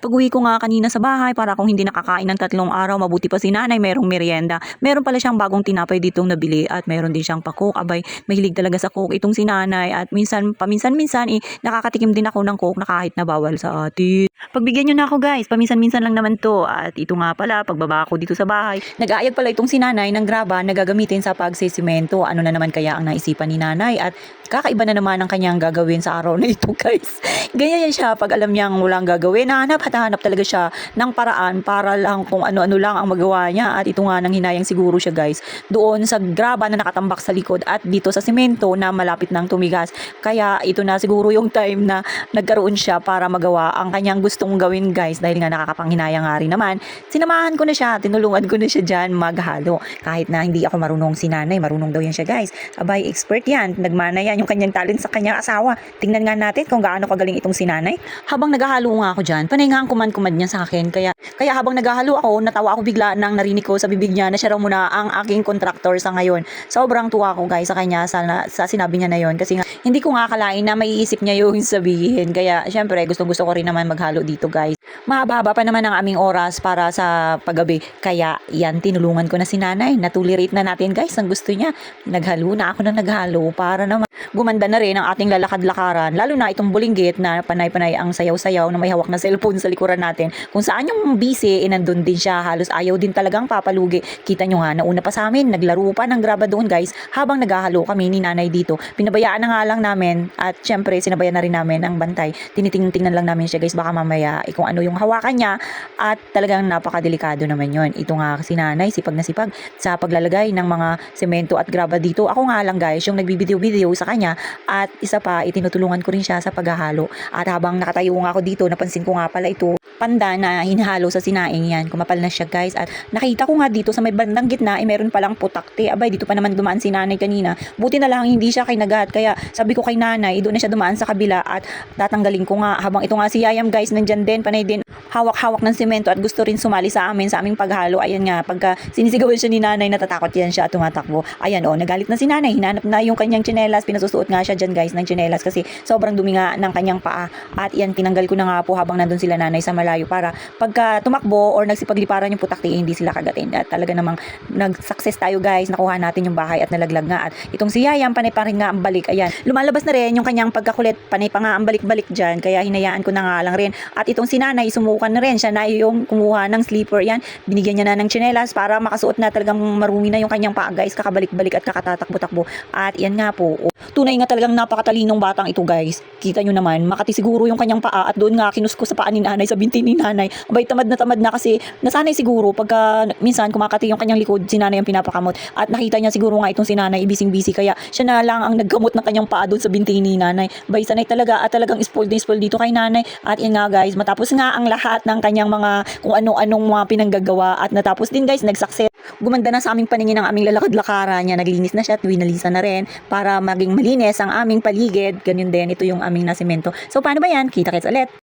Pag uwi ko nga kanina sa bahay, para akong hindi nakakain ng tatlong araw, mabuti pa si nanay, merong merienda. Meron pala siyang bagong tinapay ditong nabili at meron din siyang pa-coke. Abay, mahilig talaga sa coke itong si nanay at minsan, paminsan-minsan, eh, nakakatikim din ako ng coke na kahit na bawal sa atin. Pagbigyan nyo na ako guys, paminsan-minsan lang naman to. At ito nga pala, pagbaba ko dito sa bahay, nag-aayag pala itong si nanay ng graba na gagamitin sa pagsisimento. Ano na naman kaya ang naisipan ni nanay at kakaiba na naman ang kanyang gagawin sa araw na ito guys. Ganyan yan siya pag alam niyang walang gagawin. Nahanap at talaga siya ng paraan para lang kung ano-ano lang ang magawa niya. At ito nga nang hinayang siguro siya guys. Doon sa graba na nakatambak sa likod at dito sa simento na malapit ng tumigas. Kaya ito na siguro yung time na nagkaroon siya para magawa ang kanyang gustong gawin guys. Dahil nga nakakapanghinayang nga rin naman. Sinamahan ko na siya. Tinulungan ko na siya dyan maghalo. Kahit na hindi ako marunong si nanay. Marunong daw yan siya guys. Abay, expert yan. Nagmana yan yung kanyang talent sa kanyang asawa. Tingnan nga natin kung gaano kagaling itong si nanay. Habang naghahalo nga ako dyan, panay nga ang kuman-kumad niya sa akin. Kaya, kaya habang naghahalo ako, natawa ako bigla nang narinig ko sa bibig niya na siya raw muna ang aking contractor sa ngayon. Sobrang tuwa ko guys sa kanya sa, sa sinabi niya na yon Kasi nga, hindi ko nga akalain na maiisip niya yung sabihin. Kaya, syempre, gusto-gusto ko rin naman maghalo dito guys. Mahaba-haba pa naman ang aming oras para sa paggabi. Kaya, yan, tinulungan ko na si nanay. Natulirate na natin guys ang gusto niya. Naghalo na ako na naghalo para naman gumanda na rin ang ating lalakad-lakaran. Lalo na itong bulinggit na panay-panay ang sayaw-sayaw na may hawak na cellphone sa likuran natin. Kung saan yung busy, eh, nandun din siya. Halos ayaw din talagang papalugi. Kita nyo nga, nauna pa sa amin, naglaro pa ng graba doon guys, habang naghahalo kami ni nanay dito. Pinabayaan na nga lang namin at syempre sinabayan na rin namin ang bantay. Tinitingnan lang namin siya guys, baka mamaya eh, kung ano yung hawakan niya at talagang napakadelikado naman yon. Ito nga si nanay, sipag na sipag sa paglalagay ng mga semento at graba dito. Ako nga lang guys, yung nagbibideo-video sa kanya at isa pa, itinutulungan ko rin siya sa paghahalo. At habang nakatayo nga ako dito, napansin ko nga pala ito, panda na hinahalo sa sinaing yan. Kumapal na siya guys. At nakita ko nga dito sa may bandang gitna, eh meron palang putakte. Abay, dito pa naman dumaan si nanay kanina. Buti na lang hindi siya kinagat. Kaya sabi ko kay nanay, doon na siya dumaan sa kabila at tatanggalin ko nga. Habang ito nga si Yayam guys, nandyan din, panay din hawak-hawak ng semento at gusto rin sumali sa amin sa aming paghalo. Ayan nga, pagka sinisigawan siya ni nanay, natatakot yan siya at tumatakbo. Ayan oh, nagalit na si nanay. Hinanap na yung kanyang tsinelas. Pinasusuot nga siya dyan guys ng tsinelas kasi sobrang dumi nga ng kanyang paa. At yan, tinanggal ko na nga po habang nandun sila nanay sa malayo para pagka tumakbo or nagsipagliparan yung putakti, hindi sila kagatin. At talaga namang nag-success tayo guys. Nakuha natin yung bahay at nalaglag nga. At itong si Yayam, panay pa rin nga ang balik. Ayan, lumalabas na rin yung kanyang pagkakulit. Panay pa nga ang balik-balik dyan. Kaya hinayaan ko na nga lang rin. At itong si nanay, sumukan na rin. Siya na yung kumuha ng sleeper. Yan, binigyan niya na ng tsinelas para makasuot na talagang marumi na yung kanyang paa guys. Kakabalik-balik at kakatatakbo-takbo. At yan nga po. oh, Tunay nga talagang napakatalinong batang ito guys. Kita nyo naman, makati siguro yung kanyang paa at doon nga kinusko sa paa ni nanay, sa ni nanay. Abay, tamad na tamad na kasi nasanay siguro pagka minsan kumakati yung kanyang likod, si nanay ang pinapakamot. At nakita niya siguro nga itong si nanay, ibising-busy. Kaya siya na lang ang naggamot ng kanyang paa doon sa binti ni nanay. Bay, sanay talaga at talagang spoiled na spoiled dito kay nanay. At yan nga guys, matapos nga ang lahat ng kanyang mga kung ano-anong mga pinanggagawa at natapos din guys, nag-success. Gumanda na sa aming paningin ang aming lalakad-lakaran niya. Naglinis na siya at winalisan na rin para maging malinis ang aming paligid. Ganyan din, ito yung aming nasimento. So paano ba yan? Kita-kits ulit.